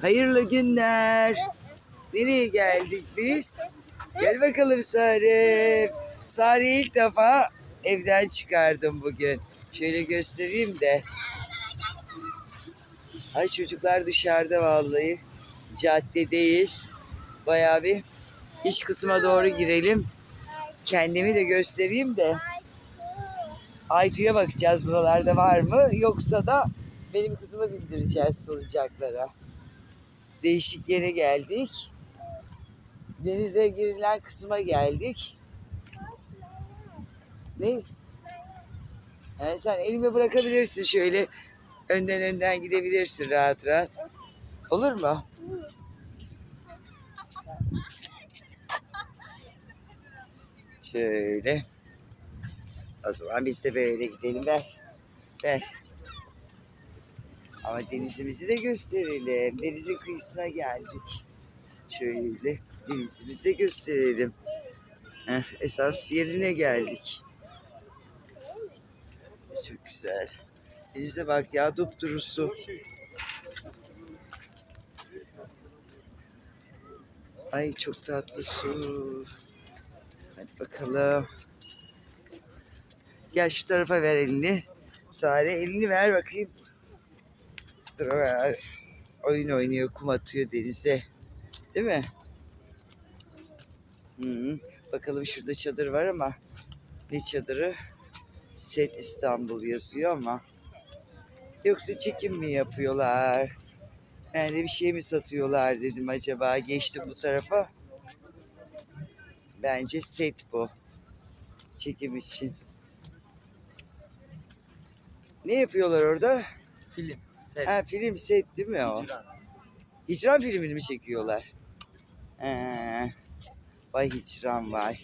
Hayırlı günler. Nereye geldik biz? Gel bakalım Sare. Sare'yi ilk defa evden çıkardım bugün. Şöyle göstereyim de. Ay çocuklar dışarıda vallahi. Caddedeyiz. Bayağı bir iç kısma doğru girelim. Kendimi de göstereyim de. Aytu'ya bakacağız buralarda var mı? Yoksa da benim kızımı bildireceğiz salıncaklara. Değişik yere geldik. Denize girilen kısma geldik. Ne? Yani sen elimi bırakabilirsin şöyle. Önden önden gidebilirsin rahat rahat. Olur mu? Şöyle. O zaman biz de böyle gidelim. Ver. Ver. Ama denizimizi de gösterelim. Denizin kıyısına geldik. Şöyle denizimizi de gösterelim. Heh, esas yerine geldik. Çok güzel. Denize bak ya dupduru su. Ay çok tatlı su. Hadi bakalım. Gel şu tarafa ver elini. Sare elini ver bakayım. Ver. Oyun oynuyor, kum atıyor denize. Değil mi? -hı. Bakalım şurada çadır var ama ne çadırı? Set İstanbul yazıyor ama. Yoksa çekim mi yapıyorlar? Yani bir şey mi satıyorlar dedim acaba. Geçtim bu tarafa. Bence set bu. Çekim için. Ne yapıyorlar orada? Film. Set. Ha film set değil mi o? icra. Hicran filmini mi çekiyorlar? He. Vay hicran vay.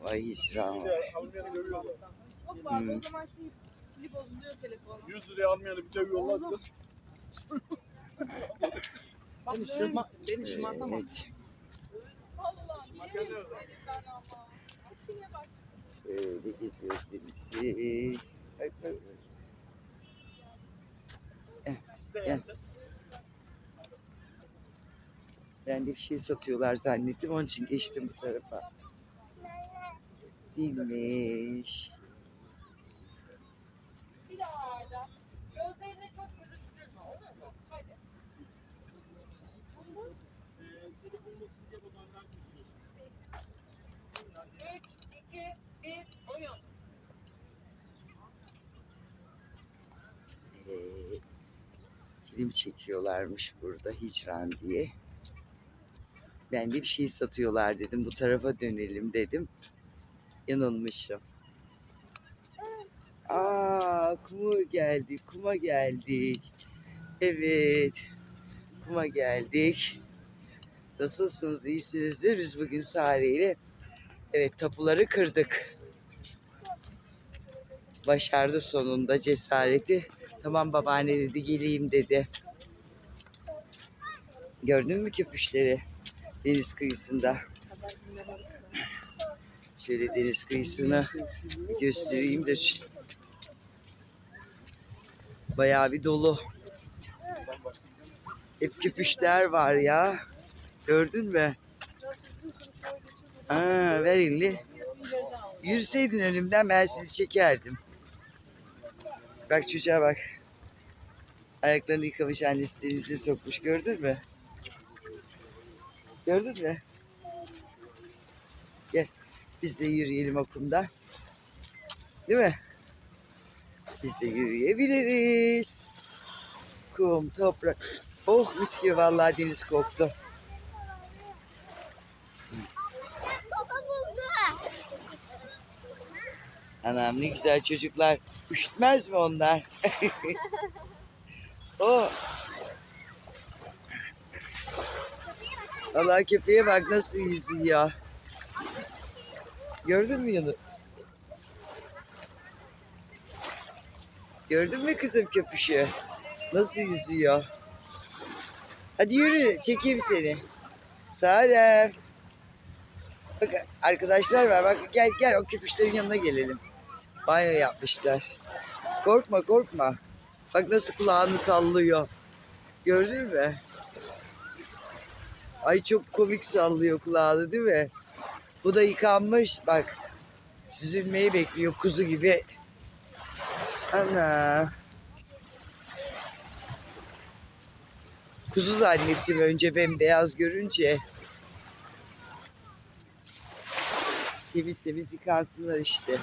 Vay hicran vay. Yok abi Hmm. o zaman şey pili bozuluyor telefonu. 100 liraya almayanı bir dövüyorlar. Bak Beni, şırma, beni şımartamaz. Evet. Vallahi niye ama. Şöyle geziyoruz denizi. Bak, bak, bak. Gel. Ben de bir şey satıyorlar zannettim. Onun için geçtim bu tarafa. Değilmiş. Bir daha Arda. Gözlerini çok görüştürme olur mu? Hadi. Üç, iki, bir, oyun. Ee, film çekiyorlarmış burada Hicran diye. Ben de bir şey satıyorlar dedim. Bu tarafa dönelim dedim. Yanılmışım. Aa, kuma geldik, kuma geldik. Evet, kuma geldik. Nasılsınız, iyisinizdir? Biz bugün Sare ile evet tapuları kırdık. Başardı sonunda cesareti. Tamam babaanne dedi geleyim dedi. Gördün mü köpüşleri? Deniz kıyısında. Şöyle deniz kıyısını göstereyim de bayağı bir dolu. Hep köpüşler var ya. Gördün mü? Aa, ver elini. Yürüseydin önümden ben seni çekerdim. Bak çocuğa bak. Ayaklarını yıkamış annesi denize sokmuş gördün mü? Gördün mü? Gel biz de yürüyelim o kumda. Değil mi? Biz de yürüyebiliriz. Kum, toprak. Oh mis gibi vallahi deniz koktu. Anam ne güzel çocuklar. Üşütmez mi onlar? o. Allah köpeğe bak nasıl yüzüyor. Gördün mü Yunus? Gördün mü kızım köpüşü? Nasıl yüzüyor? Hadi yürü çekeyim seni. Sarem. Bak arkadaşlar var bak gel gel o köpüşlerin yanına gelelim. Banyo yapmışlar. Korkma korkma. Bak nasıl kulağını sallıyor. Gördün mü? Ay çok komik sallıyor kulağını değil mi? Bu da yıkanmış. Bak süzülmeyi bekliyor kuzu gibi. Ana. Kuzu zannettim önce bembeyaz görünce. Temiz temiz yıkansınlar işte.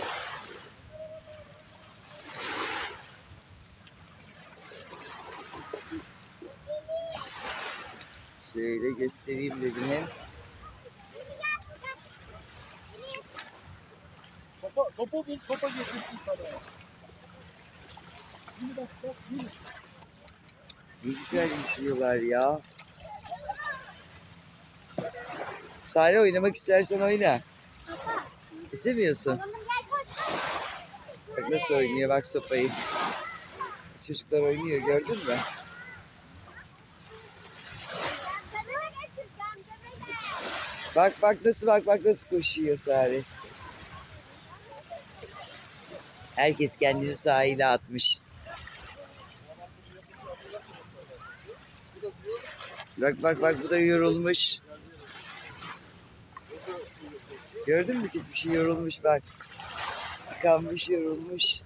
Şöyle göstereyim dedim hem. Topa, topa bul, topa getirsin sana. Bak, bak. Ne güzel yüzüyorlar ya. Sare oynamak istersen oyna. İstemiyorsun. Bak nasıl oynuyor bak sopayı. Çocuklar oynuyor gördün mü? Bak bak nasıl bak bak nasıl koşuyor Sare. Herkes kendini sahile atmış. Bak bak bak bu da yorulmuş. Gördün mü ki bir şey yorulmuş bak. Yıkanmış yorulmuş.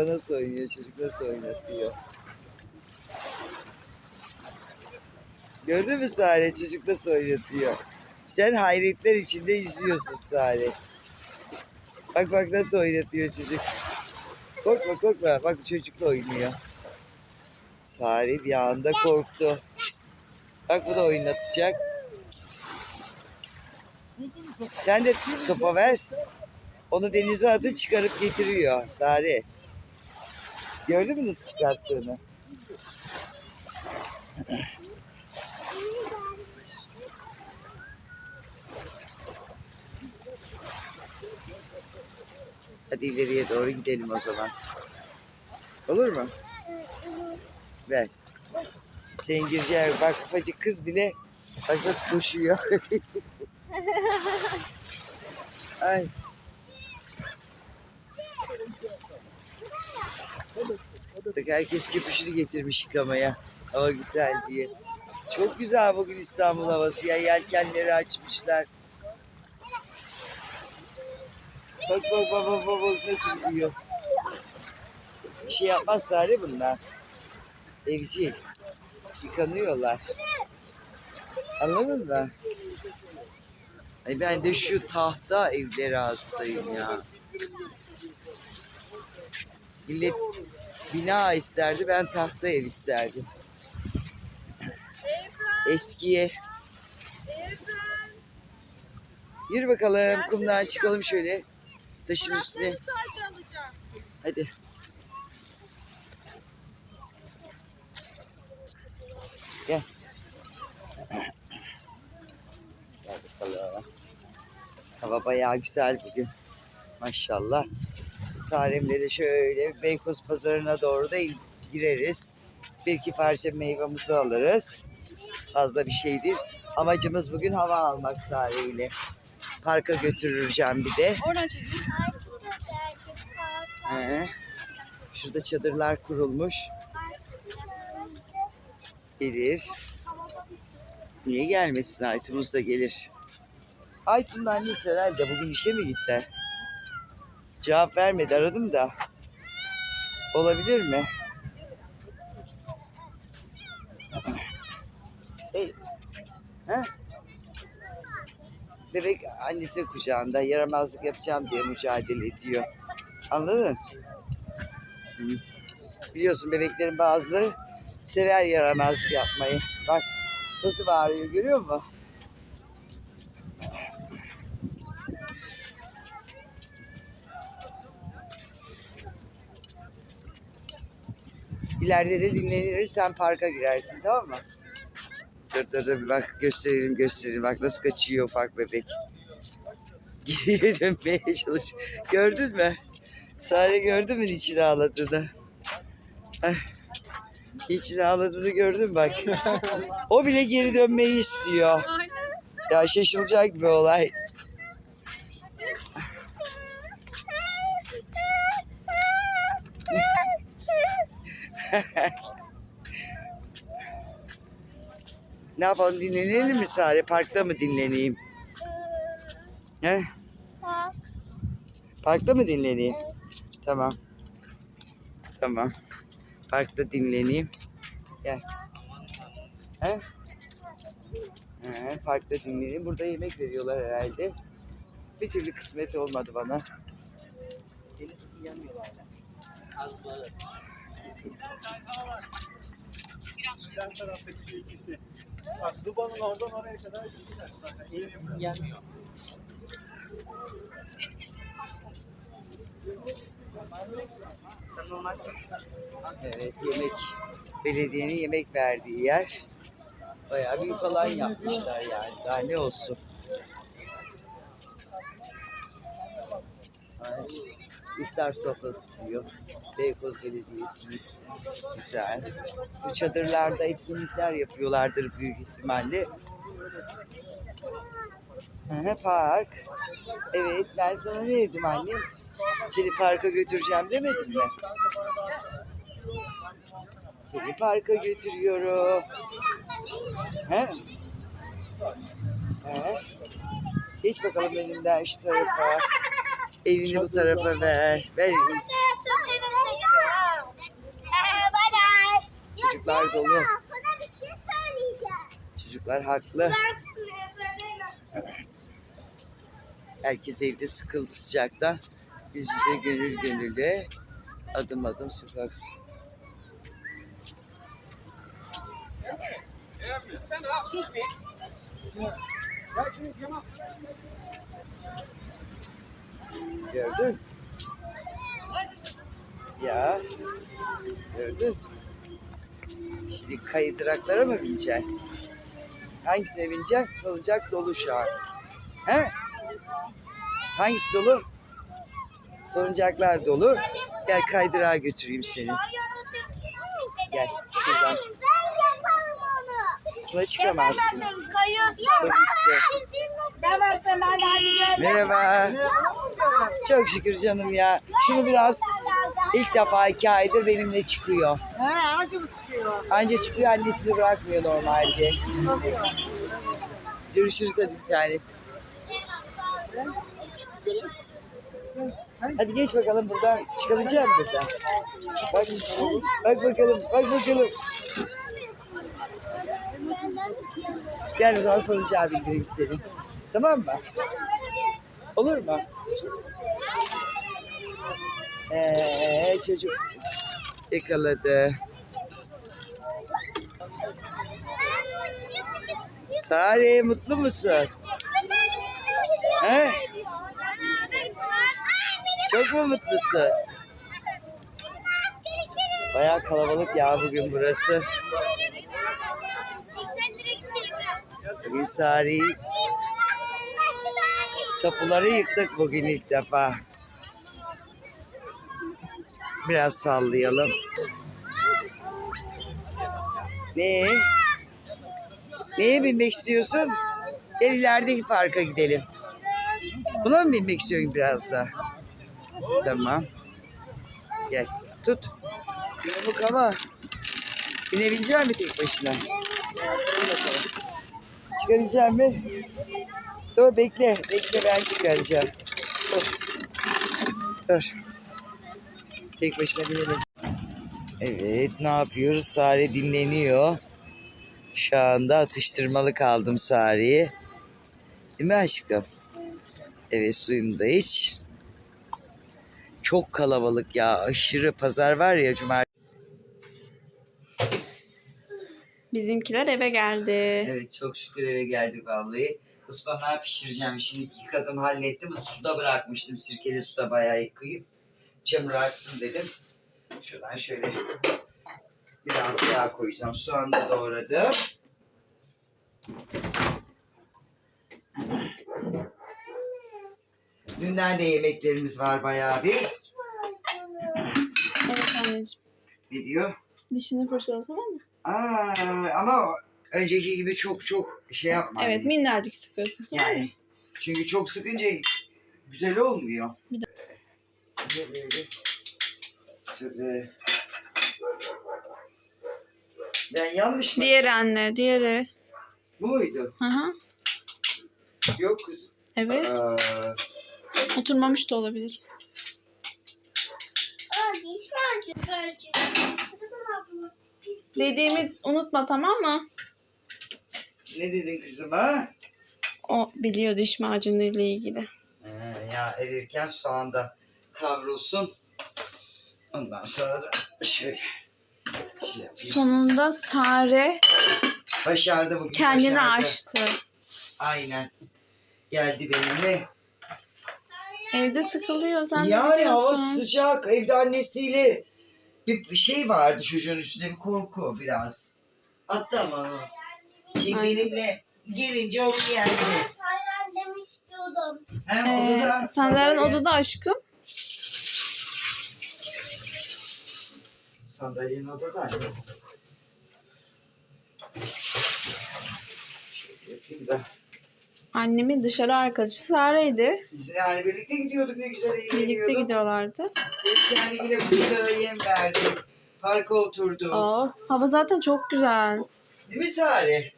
Çocukla nasıl oynuyor? Çocuk nasıl oynatıyor? Gördün mü Sare? Çocuk nasıl oynatıyor? Sen hayretler içinde izliyorsun Sare. Bak bak nasıl oynatıyor çocuk. Korkma korkma. Bak çocukla oynuyor. Sare bir anda korktu. Bak bu da oynatacak. Sen de sopa ver. Onu denize atın çıkarıp getiriyor Sare. Gördün mü nasıl çıkarttığını? Hadi ileriye doğru gidelim o zaman. Olur mu? Ver. Senin gireceğin bak ufacık kız bile bak nasıl koşuyor. Ay. Bak herkes köpüşünü getirmiş yıkamaya. Hava güzel diye. Çok güzel bugün İstanbul havası ya. Yelkenleri açmışlar. Bak bak bak bak bak, bak nasıl gidiyor. Bir şey yapmaz Sare bunlar. Evcil. Yıkanıyorlar. Anladın mı? Ay ben de şu tahta evleri hastayım ya. Millet bina isterdi ben tahta ev isterdim. Eskiye. Yürü bakalım kumdan çıkalım şöyle. Taşın üstüne. Hadi. Gel. Gel bakalım. Hava bayağı güzel bugün. Maşallah. Sarem'le de şöyle Beykoz pazarına doğru da gireriz. Bir iki parça meyvemizi alırız. Fazla bir şey değil. Amacımız bugün hava almak Sare'yle. Parka götüreceğim bir de. Oradan. He. Şurada çadırlar kurulmuş. Gelir. Niye gelmesin? Aytumuz da gelir. Aytun'un annesi herhalde bugün işe mi gitti? Cevap vermedi. Aradım da. Olabilir mi? E, he? Bebek annesi kucağında yaramazlık yapacağım diye mücadele ediyor. Anladın? Biliyorsun bebeklerin bazıları sever yaramazlık yapmayı. Bak nasıl bağırıyor görüyor musun? İleride de dinleniriz sen parka girersin tamam mı? Dur dur dur bak gösterelim gösterelim. Bak nasıl kaçıyor ufak bebek. Geriye dönmeye çalış. Gördün mü? Sare gördün mü içine ağladığını? Eh. İçin ağladığını gördün mü bak. O bile geri dönmeyi istiyor. Ya şaşılacak bir olay. Ne yapalım dinlenelim mi Sare? Parkta mı dinleneyim? He? Parkta mı dinleneyim? Tamam. Tamam. Parkta dinleneyim. Gel. He? He, parkta dinleneyim. Burada yemek veriyorlar herhalde. Bir türlü kısmet olmadı bana. Az balık. Yan taraftaki ikisi. Bak Duba'nın oradan oraya kadar gittiler. Zaten. Gelmiyor. Evet yemek. Belediyenin yemek verdiği yer. Bayağı büyük alan yapmışlar yani. Daha ne olsun. Ay, İftar sofrası diyor. Beykoz Belediyesi. Güzel. Bu çadırlarda etkinlikler yapıyorlardır büyük ihtimalle. Hı, Park. Evet ben sana ne dedim annem? Seni parka götüreceğim demedim mi? Seni parka götürüyorum. He? He? Geç bakalım önümden şu tarafa. Elini bu tarafa ver. Ver. Çocuklar dolu. Çocuklar haklı. Ben. Herkes evde sıkıldı sıcaktan. Yüz yüze gönül gönüle adım adım sokak Gördün? Ya. Gördün? Şimdi kaydıraklara mı bineceksin? Hangisine bineceksin? Salıncak dolu şu an. He? Hangisi dolu? Salıncaklar dolu. Gel kaydırağa götüreyim seni. Gel şuradan. Ben yapalım onu. Buna çıkamazsın. Hadi Merhaba. Çok şükür canım ya. Şunu biraz ilk defa iki aydır benimle çıkıyor. He hangi mi çıkıyor? Anca çıkıyor annesini bırakmıyor normalde. Görüşürüz hadi bir tane. Hadi geç bakalım buradan. Çıkabilecek misin buradan? Bak, bak bakalım, bak bakalım. Gel o zaman salıncağa bindireyim seni. Tamam mı? Olur mu? Ee, çocuk yakaladı. Sare mutlu musun? He? Çok mu mutlusun? Bayağı kalabalık ya bugün burası. Bugün Sare'yi tapuları yıktık bugün ilk defa. Biraz sallayalım. Ne? Neye binmek istiyorsun? Gel ilerideki parka gidelim. Buna mı binmek istiyorsun biraz da? Tamam. Gel. Tut. Yamuk ama. Binebilecek misin tek başına? Çıkabilecek mi? Dur bekle. Bekle ben çıkaracağım. Dur. Dur. Tek başına binelim. Evet ne yapıyoruz? Sare dinleniyor. Şu anda atıştırmalık aldım Sare'yi. Değil mi aşkım? Evet suyunu da iç. Çok kalabalık ya. Aşırı pazar var ya cumartesi. Bizimkiler eve geldi. Evet çok şükür eve geldik vallahi. Ispanağı pişireceğim. Şimdi yıkadım hallettim. Suda bırakmıştım. Sirkeli suda bayağı yıkayıp. Çamur aksın dedim. Şuradan şöyle biraz yağ koyacağım. Soğanı da doğradım. Dünden de yemeklerimiz var bayağı bir. Evet anneciğim. Ne diyor? Dişini fırçala tamam mı? Aa, ama önceki gibi çok çok şey yapma. Evet minnacık sıkıyorsun. Yani çünkü çok sıkınca güzel olmuyor. Bir Böyle. Tabii. Ben yanlış mı? Diğeri anne diğeri. Bu muydu? Hı hı. Yok kız. Evet. Aa, Oturmamış da olabilir. Aa diş macunu parça. Dediğimi unutma tamam mı? ne dedin kızım ha? O biliyor diş macunu ile ilgili. Ee, ya erirken soğanda kavrulsun. Ondan sonra da şöyle şey yapayım. Sonunda Sare Başardı bugün. kendini başardı. aştı. Aynen. Geldi benimle. Evde sıkılıyor sen ne Yani hava diyorsun? sıcak. Evde annesiyle bir bir şey vardı çocuğun üstünde bir korku biraz. Attı ama onu. Şimdi Aynen. benimle gelince onu yendi. Sayran demiş istiyordum. Hem Ee, odada Sandar'ın odada aşkım. Sandalyenin odada. Şöyle yapayım da. Annemin dışarı arkadaşı Sare'ydi. Biz yani birlikte gidiyorduk ne güzel Birlikte eğleniyorduk. gidiyorlardı. Yani yine kuşlara yem verdik. Parka oturduk. Aa, hava zaten çok güzel. Değil mi Sare?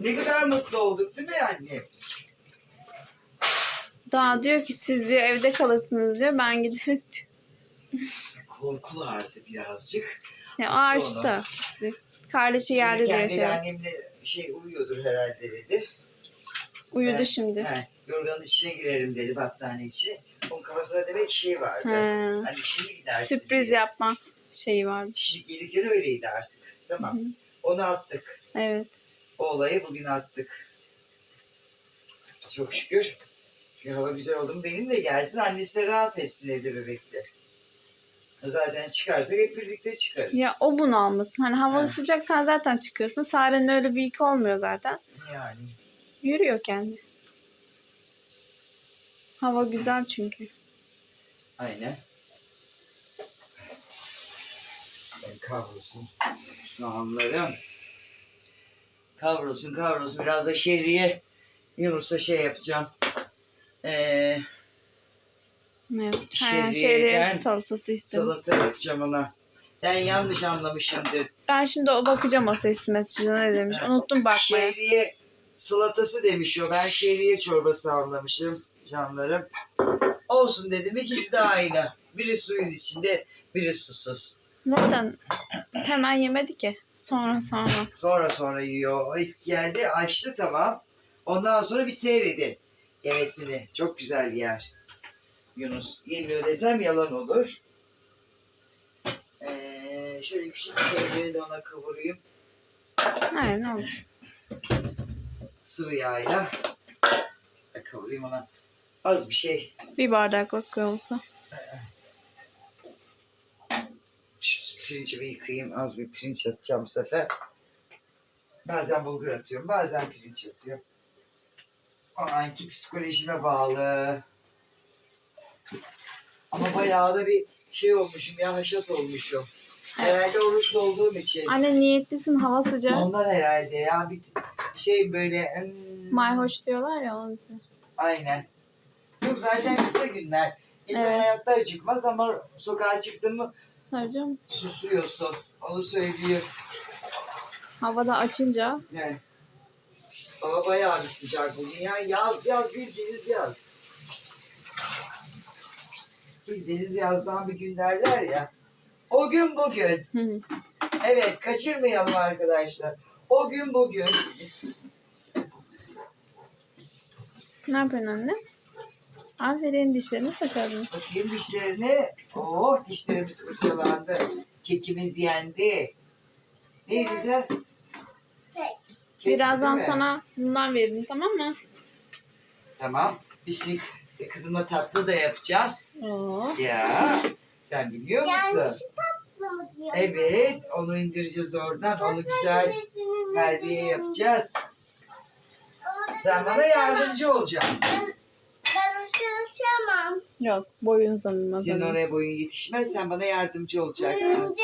Ne kadar mutlu olduk değil mi anne? Daha diyor ki siz diyor evde kalırsınız diyor. Ben giderim diyor. Korku vardı birazcık. Ya, o açtı. İşte kardeşi geldi Kendi şey. annemle şey uyuyordur herhalde dedi. Uyudu Evet. şimdi. He, yorganın içine girerim dedi battaniye içine. Onun kafasında demek şey vardı. He. Hani şimdi gidersin. Sürpriz diye. yapma şeyi varmış. Şimdi gelirken öyleydi artık. Tamam. Hı. Onu attık. Evet. O olayı bugün attık. Çok şükür. Çünkü hava güzel oldu mu benimle gelsin. Annesi de rahat etsin evde bebekle. Zaten çıkarsak hep birlikte çıkarız. Ya o bunu almasın. Hani hava He. sıcak sen zaten çıkıyorsun. Sare'nin öyle bir iki olmuyor zaten. Yani. Yürüyor kendi. Hava güzel çünkü. Aynen. Ben kavrulsun. Soğanlarım. Kavrulsun kavrulsun. Biraz da şehriye Yunus'a şey yapacağım. Ee, Evet. Ha, salatası istedim. salata yapacağım ona. Ben yanlış anlamışım dün. Ben şimdi o bakacağım o ses mesajına ne demiş. Unuttum bakmaya. Şehriye salatası demiş o. Ben şehriye çorbası anlamışım canlarım. Olsun dedim. İkisi de aynı. Biri suyun içinde, biri susuz. Zaten hemen yemedi ki. Sonra sonra. Sonra sonra yiyor. O ilk geldi açtı tamam. Ondan sonra bir seyredin yemesini. Çok güzel yer. Yunus yemiyor desem yalan olur. Ee, şöyle küçük peyniri de ona kavurayım. Hayır ne olacak? Sıvı yağıyla. İşte kavurayım ona. Az bir şey. Bir bardaklık olsa. Şu pirincimi yıkayayım. Az bir pirinç atacağım bu sefer. Bazen bulgur atıyorum. Bazen pirinç atıyorum. O anki psikolojime bağlı. Ama bayağı da bir şey olmuşum ya haşat olmuşum. Herhalde oruçlu olduğum için. Anne niyetlisin hava sıcak. Ondan herhalde ya bir şey böyle hmm, Mayhoş diyorlar ya onun için. Aynen. Yok zaten kısa günler. İnsan Evet. hayatta acıkmaz ama sokağa çıktın mı Tabii canım. susuyorsun. Onu söyleyeyim. Havada açınca Yani. Hava bayağı bir sıcak bugün ya. Yaz yaz bildiğiniz yaz. Bildiğiniz yazdan bir gün derler ya. O gün bugün. Evet kaçırmayalım arkadaşlar. O gün bugün. ne yapıyorsun anne? Aferin dişlerini fırçaladın. Bakayım dişlerine. Oh dişlerimiz fırçalandı. Kekimiz yendi. Ne güzel. Kek. Birazdan değil mi? sana bundan veririm tamam mı? Tamam. Biz şimdi kızımla tatlı da yapacağız. Oo. Ya sen biliyor musun? Yani şu tatlı mı diyor? Evet, onu indireceğiz oradan. Onu güzel terbiye yapacağız. Sen bana yardımcı olacaksın. Ben ışınlaşamam. Yok boyun uzanmaz. Senin oraya boyun yetişmez. Sen bana yardımcı olacaksın. Büyüyünce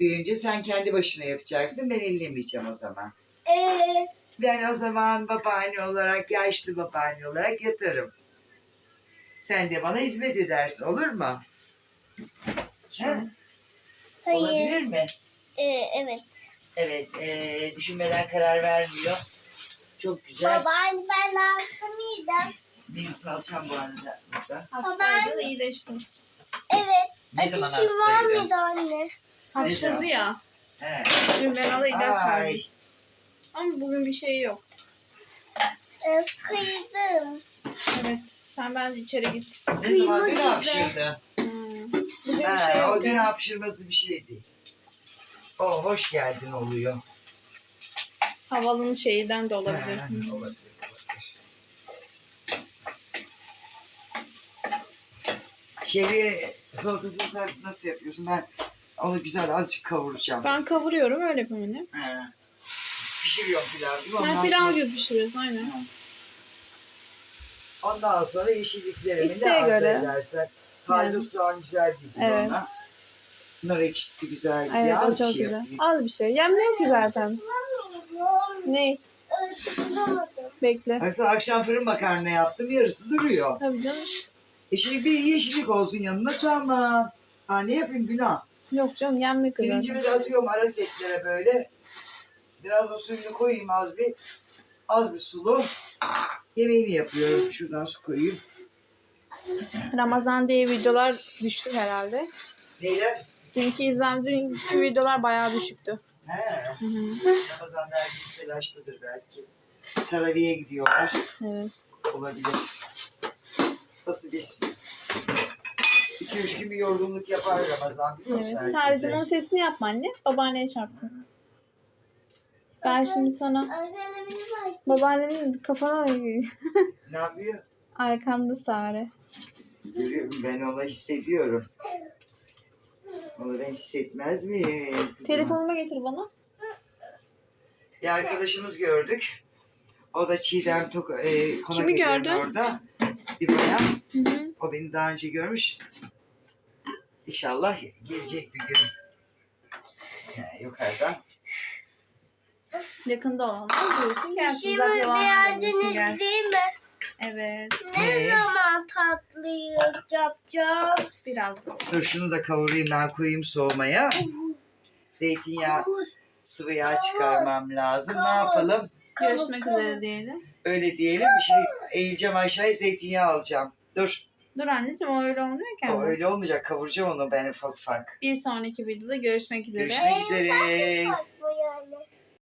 Büyüyünce sen kendi başına yapacaksın. Ben ellemeyeceğim o zaman. Ee, Ben o zaman babaanne olarak, yaşlı babaanne olarak yatarım. Sen de bana hizmet edersin. Olur mu? He? hayır. Olabilir mi? Ee, evet. Evet. eee, düşünmeden karar vermiyor. Çok güzel. Babaanne ben hasta mıydım? Benim salçam bu arada burada. Hastaydı da iyileştim. Evet. Ne zaman Ateşim var hastaydı? mıydı anne? Hapşırdı ya. He. Dün ben ona ilaç Ay. verdim. Ama bugün bir şey yok. Ee, kıydım. Evet. Sen bence içeri git. Ne zaman dün gibi. hapşırdı? Hmm. Bugün bir şey Ha, yok. o gün hapşırması bir şey değil. O hoş geldin oluyor. Havalının şeyinden de olabilir. Ha, olabilir, olabilir. Salatasını sen nasıl yapıyorsun? Ben onu güzel azıcık kavuracağım. Ben kavuruyorum öyle yapayım yine. Pişiriyorum pilav değil mi? Ben Ondan pilav sonra- gibi pişiriyorsun aynen. Ondan sonra yeşilliklerimi İsteğe ne arzu göre. edersen. Taze Yani. soğan güzel gidiyor Evet. ona. Nar ekşisi güzel gidiyor. Evet o Az çok şey güzel. yapayım. Az bir şey. Yemliyor ki zaten. Ne? Bekle. Aslında akşam fırın makarna yaptım. Yarısı duruyor. Tabii canım. E şimdi bir yeşillik olsun yanına tamam. Ha ne yapayım günah. Yok canım yenmek zaten. Pirincimi de atıyorum ara setlere böyle. Biraz da suyunu koyayım az bir. Az bir sulu. Yemeğini yapıyorum. Şuradan su koyayım. Ramazan diye videolar düştü herhalde. Neyler? Dünkü izlem, dünkü videolar bayağı düşüktü. He. Hı hı. Ramazan'da herkes telaşlıdır belki. Taraviye gidiyorlar. Evet. Olabilir. Nasıl biz? 2-3 gün bir yorgunluk yapar Ramazan biliyor musun Evet. herkese? Sadece onun sesini yapma anne. Babaanneye çarptın. Ben şimdi sana babaannenin kafana Ne yapıyor? arkanda Sare. Görüyorum ben onu hissediyorum. Onu ben hissetmez miyim? kızım? Telefonumu getir bana. Bir arkadaşımız gördük. O da Çiğdem Tok e, konak Kimi evlerinin gördün? orada. Bir bayan. Hı hı. O beni daha önce görmüş. İnşallah gelecek bir gün. Yani yukarıdan. Yakında olanlar buyursun gelsin. İşimi Uzak olanlar da buyursun beğendiniz gelsin. değil mi? Evet. Ne Ne? zaman tatlıyı yapacağım? Biraz. Dur şunu da kavurayım ben koyayım soğumaya. Zeytinyağı sıvı yağ çıkarmam lazım. Ne yapalım? Görüşmek üzere diyelim. Öyle diyelim. Şimdi eğileceğim aşağıya zeytinyağı alacağım. Dur. Dur anneciğim o öyle olmuyor ki O ama. öyle olmayacak. Kavuracağım onu ben ufak ufak. Bir sonraki videoda görüşmek üzere. Görüşmek üzere.